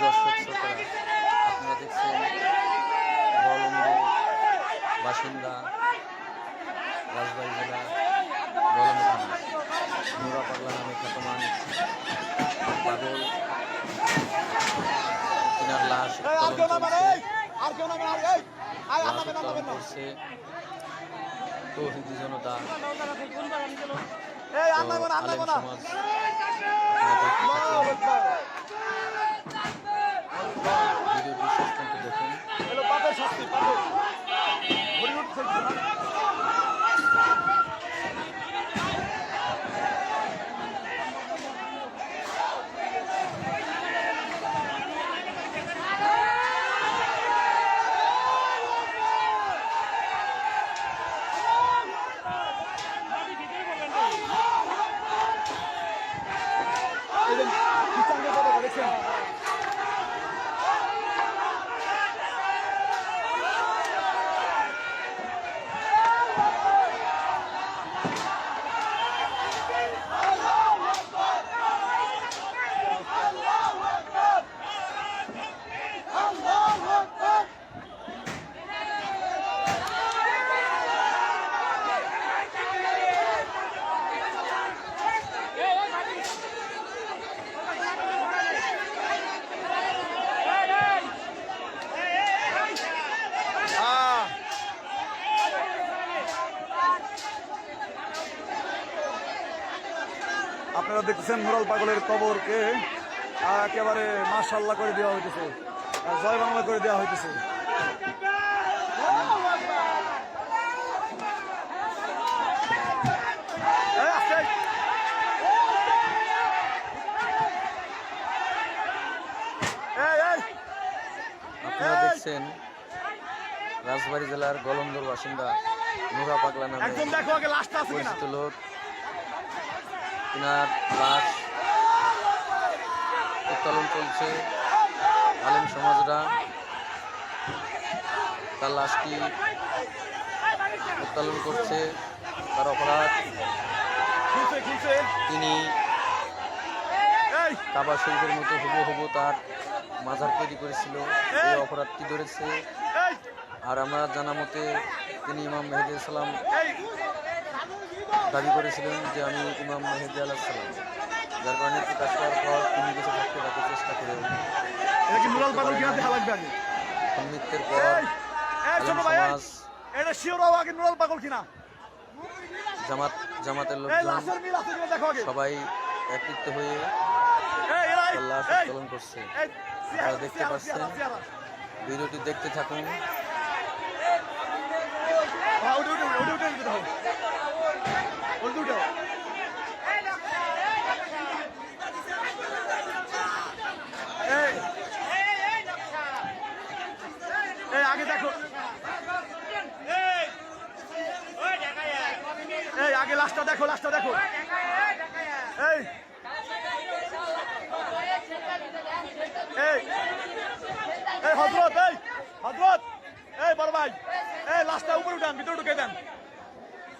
আপনারা দেখছেন বলন্দ বাসিন্দা রাজবাড়ী জেলা বলন্দ থানা নুরা পাগলা নামে জনতা। সমাজ আপনারা দেখতে থাকুন ভিডিওটি শেষ পর্যন্ত দেখুন আপনারা দেখতেছেন মুরাল পাগলের কবরকে। একেবারে মাশাল্লাহ করে দেওয়া হইতেছে। আর জয় বাংলা করে দেওয়া হইতেছে। আপনারা দেখছেন রাজবাড়ী জেলার গলন্দর বাসিন্দা নুরা পাগলা নামে আছে কিনা? পরিচিত লোক। তিনার লাশ উত্তোলন চলছে আলেম সমাজরা। তার লাশটি উত্তোলন করছে, তার অপরাধ। তিনি কাবা শরীফের মতো হুবো হুবো তার মাজার তৈরি করেছিল। এই অপরাধটি ধরেছে। আর আমরা জানা মতে তিনি ইমাম মেহেদি সালাম দাবি করেছিলেন যে আমি ইমাম মেহেদি আলাহ সালাম যার কারণে প্রকাশ করার পর তিনি কিছু থাকতে তাকে চেষ্টা করে মৃত্যুর পর এই এই আলেম ছোট ভাই এই, সমাজ এটা শিওর হওয়া আগে নুরাল পাগল কিনা জামাত জামাতের লোকজন সবাই একত্রিত হয়ে এই লাশ উত্তোলন করছে দেখতে পাচ্ছেন। ভিডিওটি দেখতে থাকুন এই, আগে দেখো। এই আগে লাস্টটা দেখো লাস্টটা দেখো। এই হজরত এই হজরত এই বড় ভাই এই লাস্টটা উপরে উঠান ভিতরে ঢুকে দেন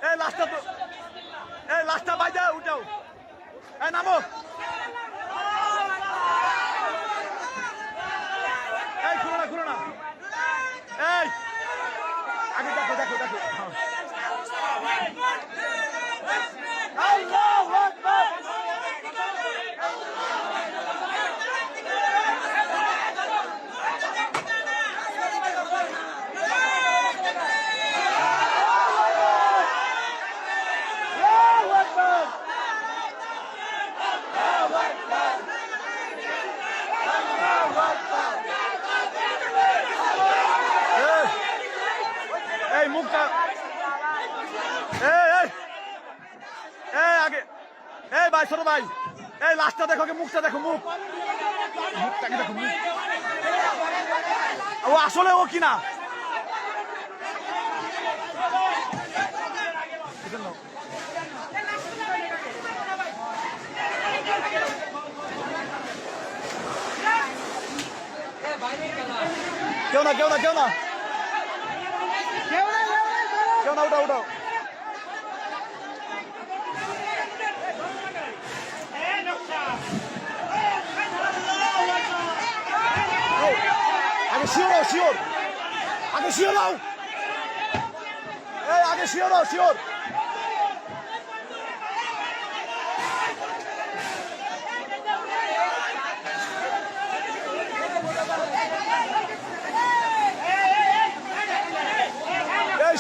এই লাস্টটা তো এই লাস্টটা বাইজা উঠাও এই নামো এই খুলো না খুলো না এই আগে দেখো দেখো দেখো হ্যাঁ। আল্লাহু আকবার আল্লাহু আকবার এই, এই মুখটা এই এই। আগে এই ভাই, ছোট ভাই। এই লাস্টটা দেখো মুখটা দেখো মুখ মুখটাকে দেখো, মুখ। ও, আসলে ও কিনা? কেউ না কেউ না কেউ না কেউ না উঠাও উঠাও আগে শিওর শিওর আগে শিওর হও এই আগে শিওর শিওর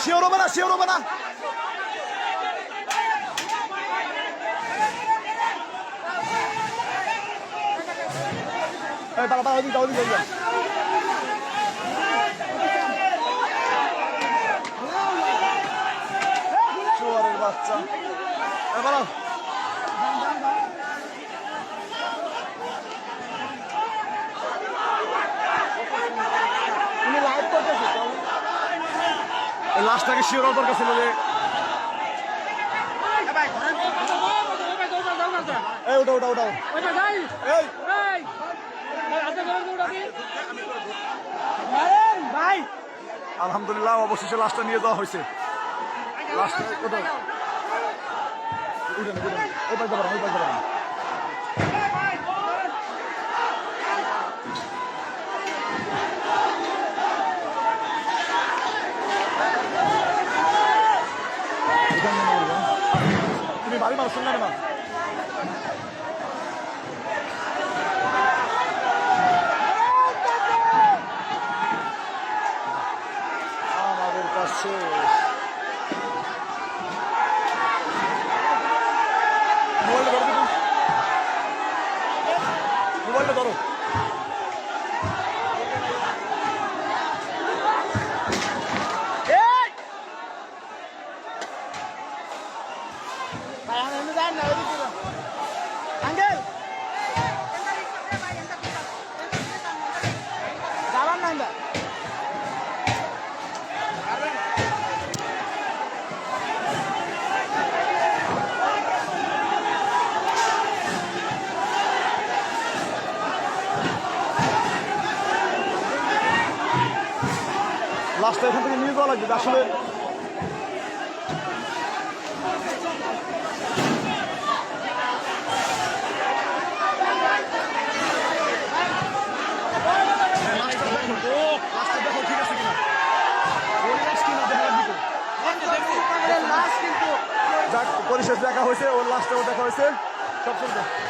শিওর হবে না শিওর হবে না বাবা বাবা ওদিকে বাচ্চা। লাস্টটাকে শিওর হওয়ার দরকার ছিল যে আলহামদুলিল্লাহ, অবশেষে লাস্টটা নিয়ে যাওয়া হয়েছে। লাস্টটা উঠেন ওই পাশে 2단계 나오고 우리 마지막 순간에만. আঙ্কেল যাবার না লাস্টটা এখান থেকে নিয়ে যাওয়া লাগবে আসলে লাস্টটা দেখো, লাস্টটা দেখো ঠিক আছে কিনা ওই লাস্ট কিনা দেখা লাগবে তো। লাস্ট কিন্তু পরিশেষ দেখা হয়েছে ওর লাস্টেও দেখা হয়েছে। সব চলবে